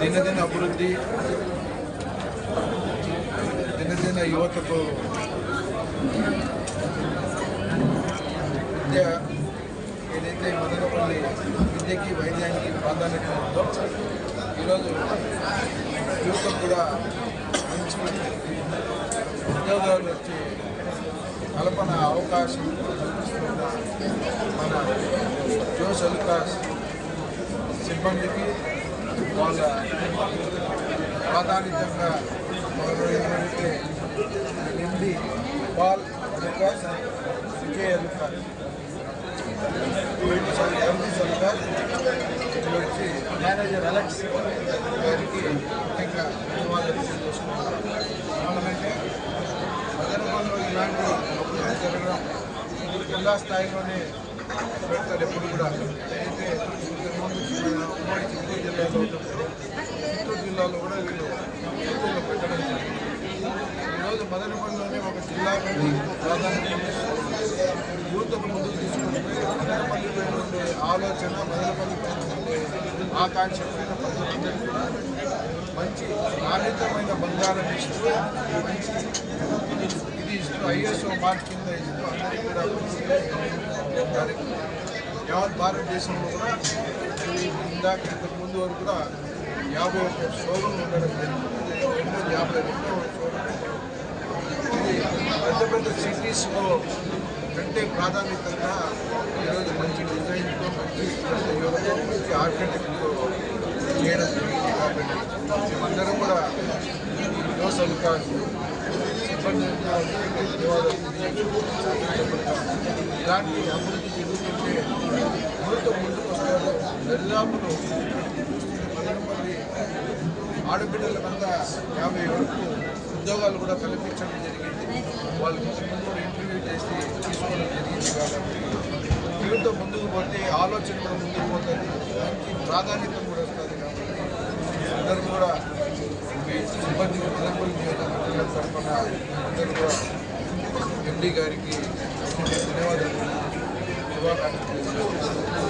దినదిన అభివృద్ధి దినదిన యువతకు విద్య ఏదైతే మదనపల్లి విద్యకి వైద్యానికి ప్రాధాన్యత ఉందో ఈరోజు యువతకు కూడా మంచి ఉద్యోగాలు వచ్చి కల్పన అవకాశం కల్పిస్తున్న మన జోస్ అలుకాస్ సిబ్బందికి వాళ్ళ ప్రాధాన్యతంగా వాళ్ళు MD Paul Alukkas Vijay MD వచ్చి మేనేజర్ అలెక్స్ గారికి ముఖ్యంగా ధన్యవాదాలు తెలియజేస్తున్నాను ఎందుకంటే మదనపల్లిలో ఇలాంటి అభివృద్ధి జరగడం జిల్లా స్థాయిలోనే పెడతారు ఎప్పుడు కూడా. అయితే ఇంతకుముందు ఉమ్మడి జిల్లా కంటే ప్రాధాన్యత యూత్కు ముందుకు తీసుకుంటే మదనపల్లి పైన ఉండే ఆలోచన మదనపల్లి పైన ఉండే ఆకాంక్ష పైన ప్రజలందరికీ కూడా మంచి నాణ్యతమైన బంగారం ఇస్తూ మంచి ఇది ఇస్తూ ఐఎస్ఓ మార్క్ కింద ఇస్తూ అందరికీ కూడా మరి యావత్ భారతదేశంలో కూడా ఈ ఇందాక ఇంతకు ముందు వరకు కూడా యాభై ఒక్క షోరూమ్ ఉండడం జరిగింది రెండు యాభై రెండో షోరూమ్ ఇది పెద్ద పెద్ద సిటీస్లో కంటే ప్రాధాన్యతగా ఈరోజు మంచి డిజైన్తో మంచి యువతతో మంచి ఆర్కిటెక్ట్తో చేయడం జరిగింది కాబట్టి మేమందరం కూడా యోసలు కాదు ఇలాంటి అభివృద్ధి జరుగుతుంటే యువత ముందుకు వస్తారు దరిదాపులు మదనపల్లి ఆడబిడ్డలకంతా యాభై వరకు ఉద్యోగాలు కూడా కల్పించడం జరిగింది. వాళ్ళకి కూడా ఇంటర్వ్యూ చేసి తీసుకోవడం జరిగింది కాబట్టి యువత ముందుకు పోతే ఆలోచన కూడా ముందుకు పోతుంది. దానికి ప్రాధాన్యత కూడా వస్తుంది కాబట్టి అందరూ కూడా మీ సిబ్బంది మదనపల్లి తరఫున అందరూ కూడా ఎండి గారికి ధన్యవాదాలు. శుభాకాంక్షలు.